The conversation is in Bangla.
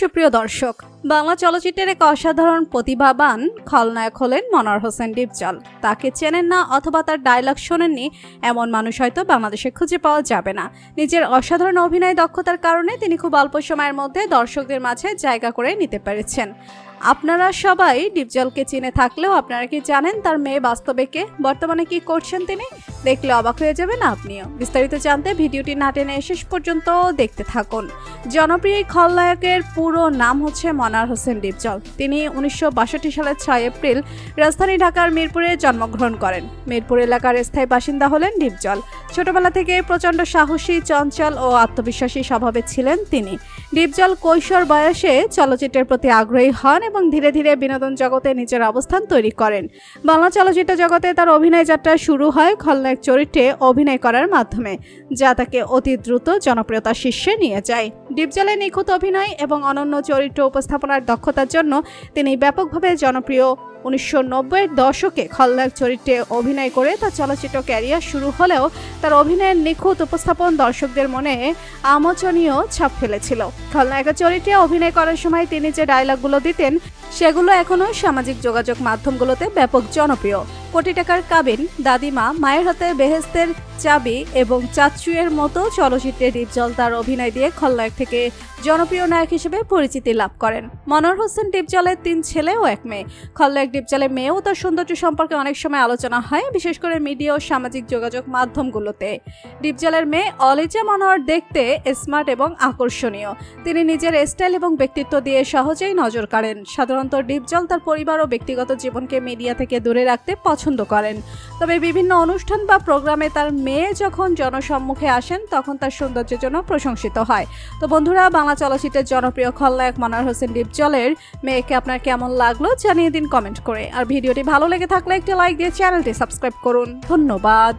সুপ্রিয় দর্শক বাংলা চলচ্চিত্রের এক অসাধারণ প্রতিভাবান খলনায়ক হলেন মনোয়ার হোসেন ডিপজল। তাকে চেনেন না অথবা তার ডায়লগ শোনেননি, এমন মানুষ হয়তো বাংলাদেশে খুঁজে পাওয়া যাবে না। নিজের অসাধারণ অভিনয় দক্ষতার কারণে তিনি খুব অল্প সময়ের মধ্যে দর্শকদের মাঝে জায়গা করে নিতে পেরেছেন। আপনারা সবাই ডিপজলকে চিনে থাকলেও আপনারা কি জানেন তার মেয়ে বাস্তবে কে? বর্তমানে কি করছেন তিনি? দেখলে অবাক হয়ে যাবেন আপনিও। বিস্তারিত জানতে ভিডিওটি না টেনে শেষ পর্যন্ত দেখতে থাকুন। জনপ্রিয় খলনায়কের পুরো নাম হচ্ছে মনার হোসেন ডিপজল। তিনি উনিশশো বাষট্টি সালের ছয় এপ্রিল রাজধানী ঢাকার মিরপুরে জন্মগ্রহণ করেন। মিরপুর এলাকার স্থায়ী বাসিন্দা হলেন ডিপজল। ছোটবেলা থেকে প্রচণ্ড সাহসী, চঞ্চল ও আত্মবিশ্বাসী স্বভাবে ছিলেন তিনি। ডিপজল কৈশোর বয়সে চলচ্চিত্রের প্রতি আগ্রহী হন এবং ধীরে ধীরে বিনোদন জগতে নিজের অবস্থান তৈরি করেন। বাংলা চলচ্চিত্র জগতে তার অভিনয় যাত্রা শুরু হয় খলনায়ক চরিত্রে অভিনয় করার মাধ্যমে, যা তাকে অতি দ্রুত জনপ্রিয়তার শীর্ষে নিয়ে যায়। ডিপজলের নিখুঁত অভিনয় এবং অনন্য চরিত্র উপস্থাপনার দক্ষতার জন্য তিনি ব্যাপকভাবে জনপ্রিয়। উনিশশো নব্বইয়ের দশকে খলনায়ক চরিত্রে অভিনয় করে তার চলচ্চিত্র ক্যারিয়ার শুরু হলেও তার অভিনয়ের নিখুঁত উপস্থাপন দর্শকদের মনে আমোচনীয় ছাপ ফেলেছিল। খলনায়কের চরিত্রে অভিনয় করার সময় তিনি যে ডায়লগগুলো দিতেন সেগুলো এখনও সামাজিক যোগাযোগ মাধ্যমগুলোতে ব্যাপক জনপ্রিয়। কোটি টাকার কাবিন, দাদিমা, মায়ের হাতে বেহেস্তের চাবি এবং চাচুয়ের মতো চলচ্চিত্রে ডিপজল তার অভিনয় দিয়ে খলনায়ক থেকে জনপ্রিয় নায়ক হিসেবে পরিচিতি লাভ করেন। মনোয়ার হোসেন ডিপজলের তিন ছেলে ও এক মেয়ে। খলনায়ক ডিপজলের মেয়েও তার সৌন্দর্য সম্পর্কে অনেক সময় আলোচনা হয়, বিশেষ করে মিডিয়া ও সামাজিক যোগাযোগ মাধ্যমগুলোতে। ডিপজলের মেয়ে অলিজা মনোয়ার দেখতে স্মার্ট এবং আকর্ষণীয়। তিনি নিজের স্টাইল এবং ব্যক্তিত্ব দিয়ে সহজেই নজর কাড়েন। সাধারণত ডিপজল তার পরিবার ও ব্যক্তিগত জীবনকে মিডিয়া থেকে দূরে রাখতে পছন্দ করেন। তবে বিভিন্ন অনুষ্ঠান বা প্রোগ্রামে তার মেয়ে যখন জনসম্মুখে আসেন, তখন তার সৌন্দর্যের জন্য প্রশংসিত হয়। তো বন্ধুরা, বাংলা চলচ্চিত্রের জনপ্রিয় খলনায়ক মনোয়ার হোসেন ডিপজলের মেয়েকে আপনার কেমন লাগল জানিয়ে দিন কমেন্ট করে। আর ভিডিওটি ভালো লেগে থাকলে একটি লাইক দিয়ে চ্যানেলটি সাবস্ক্রাইব করুন। ধন্যবাদ।